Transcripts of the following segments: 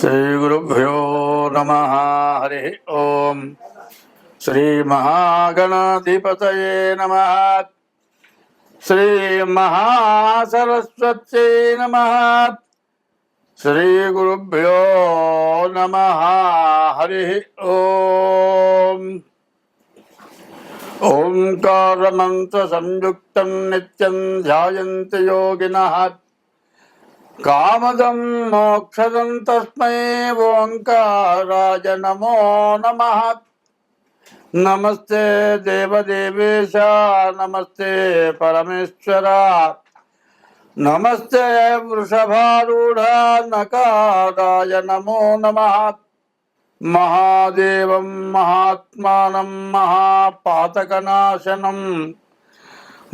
श्रीगुरुभ्यो नमः। हरिः ॐ श्रीमहागणाधिपतये नमः। श्रीमहासरस्वत्यै नमः। श्रीगुरुभ्यो नमः। हरिः ॐ ओङ्कारमन्त्रसंयुक्तं नित्यं ध्यायन्ति योगिनः। కామదం మోక్షదం తస్మై ఓంకారాజ నమో నమ. నమస్తే దేవదేవేశ నమస్తే పరమేశ్వర. నమస్తే వృషభారూఢ నకారాయ నమో నమ. మహాదేవం మహాత్మానం మహాపాతకనాశనం.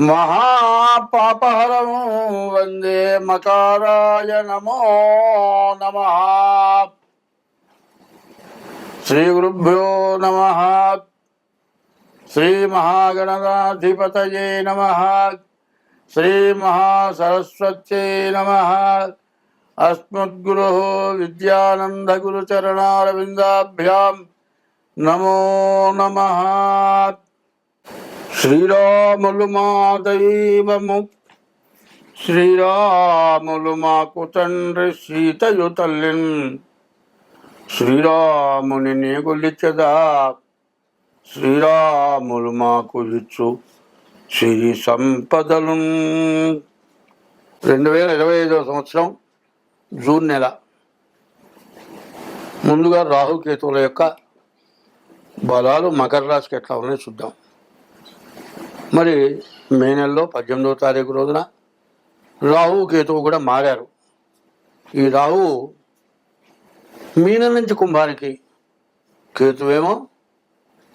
మహాపాపహరం వందే మకారాయ నమో నమ. శ్రీ గురుభ్యో నమ. శ్రీ మహాగణనాధిపతయే నమ. శ్రీ మహాసరస్వత్యై నమ. అస్మద్గురు విద్యానందగురుచరణారవిందాభ్యాం నమో నమ. శ్రీరాములు మా దైవము. శ్రీరాములు మాకు తండ్రి సీతయు తల్లిన్. శ్రీరాముని నీగులిచ్చదా శ్రీరాములు మాకు ఇచ్చు శ్రీ సంపదలు రెండు వేల ఇరవై ఐదవ సంవత్సరం జూన్ నెల. ముందుగా రాహుకేతువుల యొక్క బలాలు మకర రాశికి ఎట్లా ఉన్నాయో చూద్దాం. మరి మే నెలలో పద్దెనిమిదవ తారీఖు రోజున రాహు కేతువు కూడా మారారు. ఈ రాహు మీనం నుంచి కుంభానికి కేతువేమో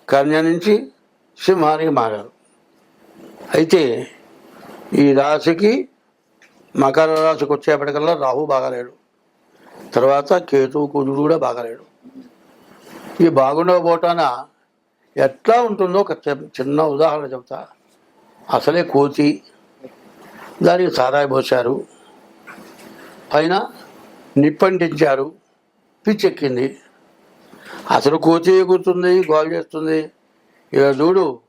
కన్య నుంచి సింహానికి మారారు. అయితే ఈ రాశికి మకర రాశికి వచ్చేప్పటికల్లా రాహు బాగాలేడు. తర్వాత కేతువు కుజుడు కూడా బాగాలేడు. ఈ బాగుండకపోవటాన ఎట్లా ఉంటుందో ఒక చిన్న ఉదాహరణ చెబుతా అసలే కోతి. దానికి సారాయి పోశారు. పైన నిప్పంటించారు. పిచ్చెక్కింది. అసలు కోతి ఎగురుతుంది గోల్ చేస్తుంది. ఇక చూడు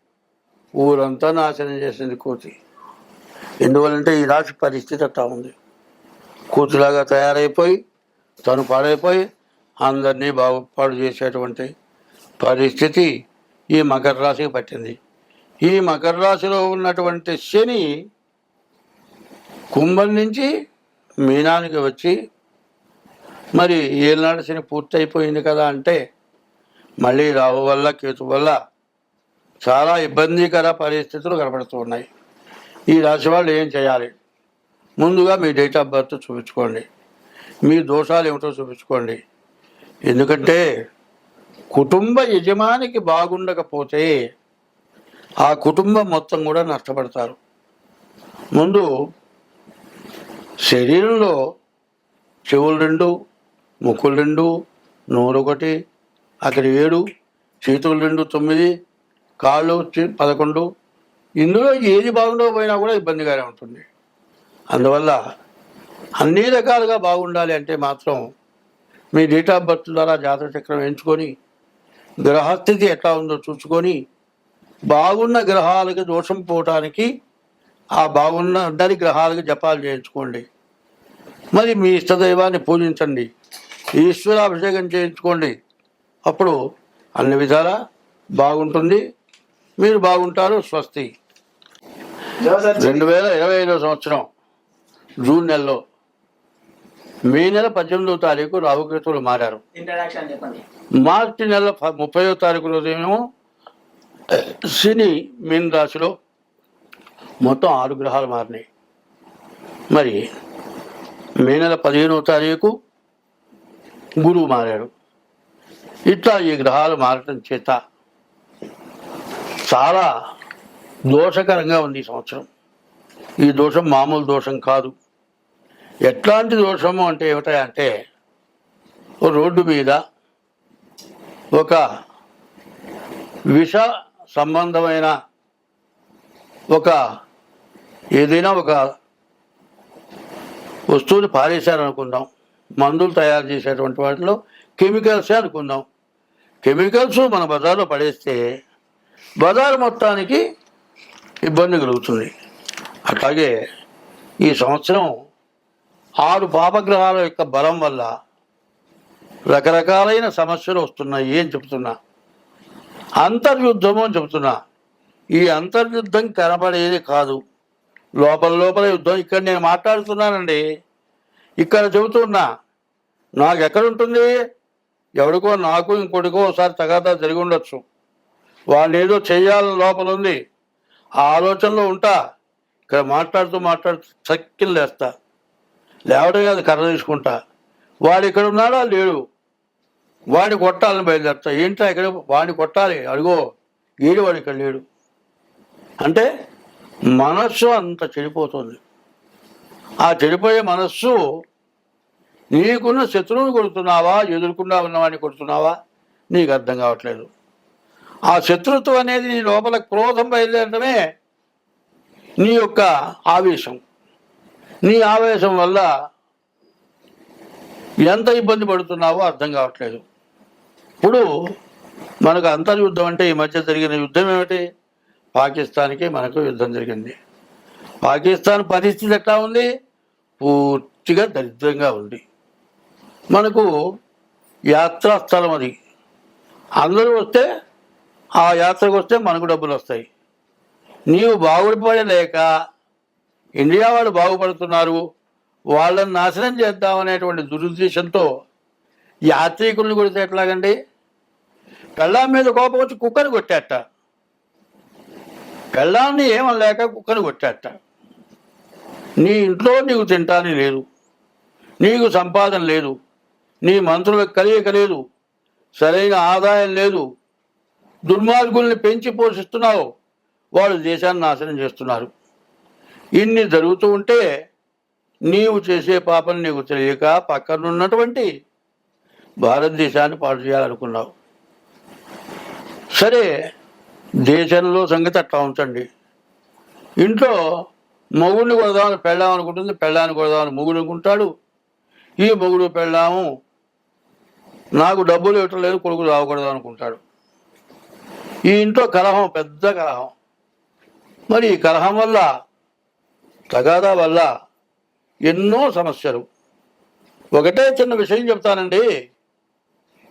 ఊరంతా నాశనం చేసింది కోతి. ఎందువల్లంటే ఈ రాశి పరిస్థితి అట్లా ఉంది. కూతులాగా తయారైపోయి తను పాడైపోయి అందరినీ బాగుపాడు చేసేటువంటి పరిస్థితి ఈ మకర రాశికి పట్టింది. ఈ మకర రాశిలో ఉన్నటువంటి శని కుంభం నుంచి మీనానికి వచ్చి మరి ఏనాడు శని పూర్తయిపోయింది కదా అంటే మళ్ళీ రాహు వల్ల కేతు వల్ల చాలా ఇబ్బందికర పరిస్థితులు కనపడుతూ ఉన్నాయి. ఈ రాశి వాళ్ళు ఏం చేయాలి? ముందుగా మీ డేట్ ఆఫ్ బర్త్ చూపించుకోండి. మీ దోషాలు ఏమిటో చూపించుకోండి. ఎందుకంటే కుటుంబ యజమానికి బాగుండకపోతే ఆ కుటుంబం మొత్తం కూడా నష్టపడతారు. ముందు శరీరంలో చెవులు రెండు ముక్కులు రెండు నోరు ఒకటి అక్కడ ఏడు చేతులు రెండు తొమ్మిది కాళ్ళు చి- పదకొండు. ఇందులో ఏది బాగుండకపోయినా కూడా ఇబ్బందిగానే ఉంటుంది. అందువల్ల అన్ని రకాలుగా బాగుండాలి అంటే మాత్రం మీ డేట్ ఆఫ్ బర్త్ ద్వారా జాతక చక్రం ఎంచుకొని గ్రహస్థితి ఎట్లా ఉందో చూసుకొని బాగున్న గ్రహాలకి దోషం పోవటానికి ఆ బాగున్న అందరి గ్రహాలకి జపాలు చేయించుకోండి. మరి మీ ఇష్టదైవాన్ని పూజించండి. ఈశ్వరాభిషేకం చేయించుకోండి. అప్పుడు అన్ని విధాలా బాగుంటుంది. మీరు బాగుంటారు స్వస్తి. రెండు వేల ఇరవై ఐదో సంవత్సరం జూన్ నెలలో. మే నెల పద్దెనిమిదవ తారీఖు రాహుకేతువులు మారారు. మార్చి నెల ప- ముప్పైవ తారీఖు రోజేమో శని మీన రాశిలో మొత్తం ఆరు గ్రహాలు మారినాయి. మరి మే నెల పదిహేనవ తారీఖు గురువు మారాడు. ఇట్లా ఈ గ్రహాలు మారటం చేత చాలా దోషకరంగా ఉంది ఈ సంవత్సరం. ఈ దోషం మామూలు దోషం కాదు. ఎట్లాంటి దోషము అంటే ఏమిటంటే ఓ రోడ్డు మీద ఒక విష సంబంధమైన ఒక ఏదైనా ఒక వస్తువుని పారేశారనుకుందాం. మందులు తయారు చేసేటువంటి వాటిలో కెమికల్సే అనుకుందాం. కెమికల్స్ మన బజార్లో పడేస్తే బజారు మొత్తానికి ఇబ్బంది కలుగుతుంది. అట్లాగే ఈ సంవత్సరం ఆరు పాపగ్రహాల యొక్క బలం వల్ల రకరకాలైన సమస్యలు వస్తున్నాయి అని చెప్తున్నా. అంతర్యుద్ధము అని చెబుతున్నా. ఈ అంతర్యుద్ధం కనబడేది కాదు. లోపల లోపల యుద్ధం. ఇక్కడ నేను మాట్లాడుతున్నానండి. ఇక్కడ చెబుతున్నా నాకు ఎక్కడుంటుంది ఎవరికో ఎవడికో నాకు ఇంకోటికో ఒకసారి తగాదా జరిగి ఉండొచ్చు. వాళ్ళు ఏదో చేయాలని లోపల ఉంది. ఆ ఆలోచనలో ఉంటా. ఇక్కడ మాట్లాడుతూ మాట్లాడుతూ చక్కిలు లేస్తా. లేవడం కాదు కర్ర తీసుకుంటా. వాడు ఇక్కడ ఉన్నాడా లేడు. వాడిని కొట్టాలని బయలుదేరుతా. ఏంటో ఇక్కడ? వాడిని కొట్టాలి. అడుగో. ఏడు వాడు ఇక్కడ లేడు. అంటే మనస్సు అంత చెడిపోతుంది. ఆ చెడిపోయే మనస్సు నీకున్న శత్రువుని కొడుతున్నావా? ఎదుర్కొన్నా ఉన్నవాడిని కొడుతున్నావా? నీకు అర్థం కావట్లేదు. ఆ శత్రుత్వం అనేది నీ లోపల క్రోధం బయలుదేరడమే నీ యొక్క ఆవేశం. నీ ఆవేశం వల్ల ఎంత ఇబ్బంది పడుతున్నావో అర్థం కావట్లేదు. ఇప్పుడు మనకు అంతర్యుద్ధం అంటే ఈ మధ్య జరిగిన యుద్ధం ఏమిటి? పాకిస్తాన్కి మనకు యుద్ధం జరిగింది. పాకిస్తాన్ పరిస్థితి ఎట్లా ఉంది? పూర్తిగా దరిద్రంగా ఉంది. మనకు యాత్రా స్థలం అది. అందరూ వస్తే ఆ యాత్రకు వస్తే మనకు డబ్బులు వస్తాయి. నీవు బాగుపడలేక ఇండియా వాళ్ళు బాగుపడుతున్నారు వాళ్ళని నాశనం చేద్దామనేటువంటి దురుద్దేశంతో యాత్రికులను కొడితే ఎట్లాగండి? పెళ్ళాం మీద కోపం వచ్చి కుక్కని కొట్టాట పెళ్ళాన్ని ఏమనలేక కుక్కని కొట్టాట నీ ఇంట్లో నీకు తింటాని లేదు. నీకు సంపాదన లేదు. నీ మంత్రులకు కలియక లేదు. సరైన ఆదాయం లేదు. దుర్మార్గుల్ని పెంచి పోషిస్తున్నావు. వాళ్ళు దేశాన్ని నాశనం చేస్తున్నారు. ఇన్ని జరుగుతూ ఉంటే నీవు చేసే పాపం నీకు తెలియక పక్కనున్నటువంటి భారతదేశాన్ని పాడు చేయాలనుకున్నావు. సరే దేశంలో సంగతి అట్లా ఉంచండి. ఇంట్లో మొగుడిని కొడదామని పెళ్ళాం అనుకుంటుంది పెళ్ళాన్ని కొడదామని మొగుడు అనుకుంటాడు. ఈ మొగుడు పెళ్ళాము నాకు డబ్బులు ఇవ్వటం లేదు కొడుకు రావకూడదు అనుకుంటాడు. ఈ ఇంట్లో కలహం పెద్ద కలహం. మరి ఈ కలహం వల్ల తగాదా వల్ల ఎన్నో సమస్యలు. ఒకటే చిన్న విషయం చెప్తానండి.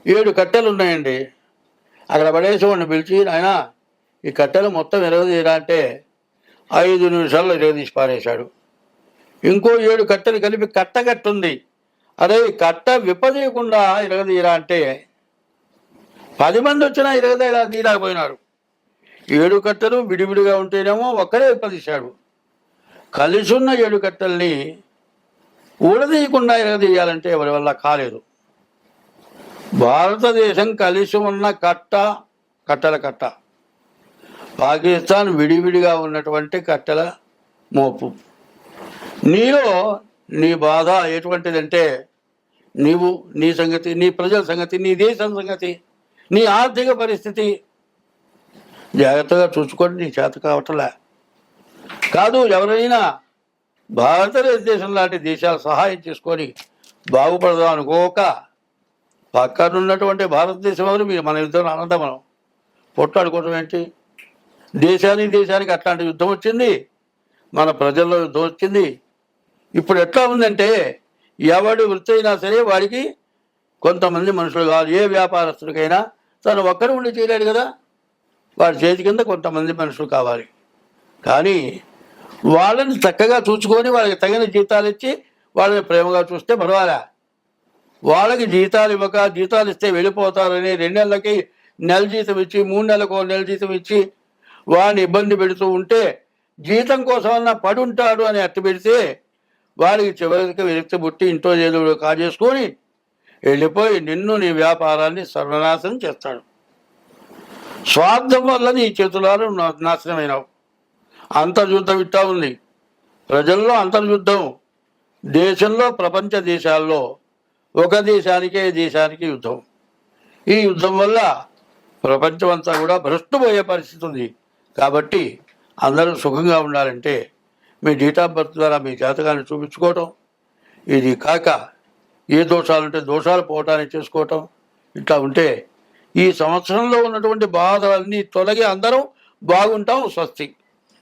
ఏడు కట్టెలు ఉన్నాయండి. అక్కడ పడేసి వాడిని పిలిచి ఆయన ఈ కట్టెలు మొత్తం ఎరగదీయరా అంటే ఐదు నిమిషాల్లో ఎరగదీసి పారేశాడు. ఇంకో ఏడు కట్టెలు కలిపి కట్ట కట్టుంది. అదే ఈ కట్ట విప్పదీయకుండా ఇరగదీయరా అంటే పది మంది వచ్చినా ఇరగదీయలా తీయలేకపోయినారు. ఏడు కట్టెలు విడివిడిగా ఉంటేనేమో ఒక్కరే విప్పదీశాడు. కలిసి ఉన్న ఏడు కట్టెల్ని ఊడదీయకుండా ఇరగదీయాలంటే ఎవరి వల్ల కాలేదు. భారతదేశం కలిసి ఉన్న కట్ట కట్టెల కట్ట. పాకిస్తాన్ విడివిడిగా ఉన్నటువంటి కట్టెల మోపు. నీలో నీ బాధ ఎటువంటిదంటే నీవు నీ సంగతి నీ ప్రజల సంగతి నీ దేశం సంగతి నీ ఆర్థిక పరిస్థితి. జాగ్రత్తగా చూసుకోండి నీ చేత కావటలే. కాదు ఎవరైనా భారతదేశం లాంటి దేశాలు సహాయం చేసుకొని బాగుపడదాం అనుకోక పక్కనున్నటువంటి భారతదేశం వారు మీరు మన యుద్ధం అనంత మనం. పొట్టాడుకోవడం ఏంటి? దేశానికి దేశానికి అట్లాంటి యుద్ధం వచ్చింది. మన ప్రజల్లో యుద్ధం వచ్చింది. ఇప్పుడు ఎట్లా ఉందంటే ఎవడు వృత్తి అయినా సరే వాడికి కొంతమంది మనుషులు కావాలి. ఏ వ్యాపారస్తుడికైనా తను ఒక్కరు ఉండి చేయలేడు కదా. వాడి చేతి కింద కొంతమంది మనుషులు కావాలి. కానీ వాళ్ళని చక్కగా చూసుకొని వాళ్ళకి తగిన జీతాలు ఇచ్చి వాళ్ళని ప్రేమగా చూస్తే పర్వాలే? వాళ్ళకి జీతాలు ఇవ్వక జీతాలు ఇస్తే వెళ్ళిపోతారని రెండు నెలలకి నెల జీతం ఇచ్చి మూడు నెలలకు నెల జీతం ఇచ్చి వాడిని ఇబ్బంది పెడుతూ ఉంటే జీతం కోసమన్నా పడి ఉంటాడు అని అట్టు పెడితే వాడికి చివరికి విరక్తి పుట్టి ఇంట్లో చేదుడు కాజేసుకొని వెళ్ళిపోయి నిన్ను నీ వ్యాపారాన్ని సర్వనాశనం చేస్తాడు. స్వార్థం వల్ల నీ చేతులాలు నా- నాశనమైనావు. అంతర్యుద్ధం ఇట్టా ఉంది. ప్రజల్లో అంతర్యుద్ధం. దేశంలో ప్రపంచ దేశాల్లో ఒక దేశానికే దేశానికి యుద్ధం. ఈ యుద్ధం వల్ల ప్రపంచం అంతా కూడా భ్రష్టుపోయే పరిస్థితి ఉంది. కాబట్టి అందరూ సుఖంగా ఉండాలంటే మీ డేట్ ఆఫ్ బర్త్ ద్వారా మీ జాతకాన్ని చూపించుకోవటం ఇది కాక ఏ దోషాలు ఉంటే దోషాలు పోవటానికి చేసుకోవటం ఇట్లా ఉంటే ఈ సంవత్సరంలో ఉన్నటువంటి బాధలన్నీ తొలగి అందరం బాగుంటాం స్వస్తి.